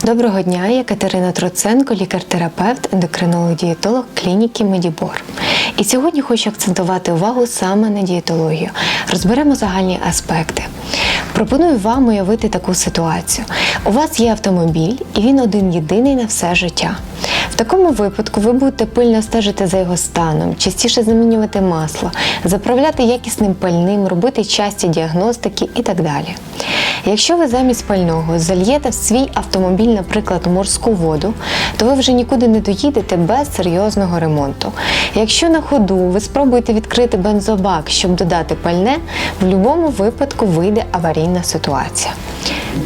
Доброго дня, я Катерина Троценко, лікар-терапевт, ендокринолог-дієтолог клініки Медібор. І сьогодні хочу акцентувати увагу саме на дієтологію. Розберемо загальні аспекти. Пропоную вам уявити таку ситуацію. У вас є автомобіль, і він один єдиний на все життя. В такому випадку ви будете пильно стежити за його станом, частіше замінювати масло, заправляти якісним пальним, робити часті діагностики і так далі. Якщо ви замість пального зальєте в свій автомобіль, наприклад, морську воду, то ви вже нікуди не доїдете без серйозного ремонту. Якщо на ходу ви спробуєте відкрити бензобак, щоб додати пальне, в будь-якому випадку вийде аварійна ситуація.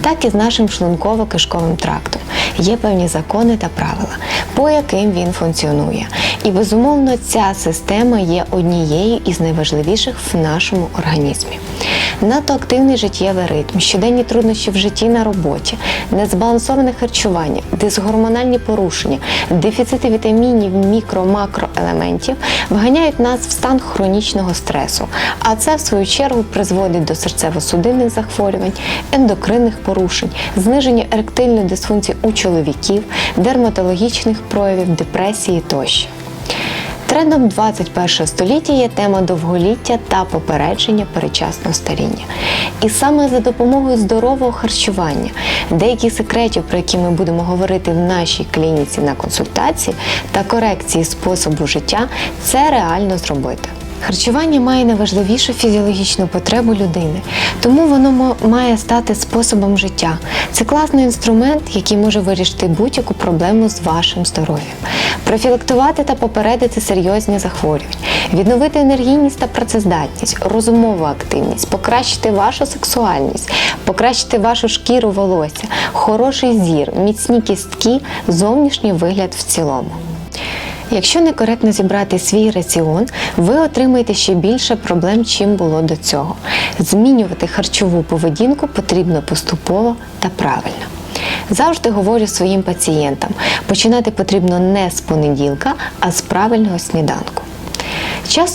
Так і з нашим шлунково-кишковим трактом. Є певні закони та правила, по яким він функціонує. І безумовно, ця система є однією із найважливіших в нашому організмі. Надто активний життєвий ритм, щоденні труднощі в житті на роботі, незбалансоване харчування, дисгормональні порушення, дефіцити вітамінів, мікро-макроелементів вганяють нас в стан хронічного стресу. А це, в свою чергу, призводить до серцево-судинних захворювань, ендокринних порушень, зниження еректильної дисфункції у чоловіків, дерматологічних проявів, депресії тощо. Трендом 21 століття є тема довголіття та попередження передчасного старіння. І саме за допомогою здорового харчування, деяких секретів, про які ми будемо говорити в нашій клініці на консультації, та корекції способу життя, це реально зробити. Харчування має найважливішу фізіологічну потребу людини, тому воно має стати способом життя. Це класний інструмент, який може вирішити будь-яку проблему з вашим здоров'ям, профілактувати та попередити серйозні захворювання, відновити енергійність та працездатність, розумову активність, покращити вашу сексуальність, покращити вашу шкіру волосся, хороший зір, міцні кістки, зовнішній вигляд в цілому. Якщо некоректно зібрати свій раціон, ви отримаєте ще більше проблем, чим було до цього. Змінювати харчову поведінку потрібно поступово та правильно. Завжди говорю своїм пацієнтам: починати потрібно не з понеділка, а з правильного сніданку. Часто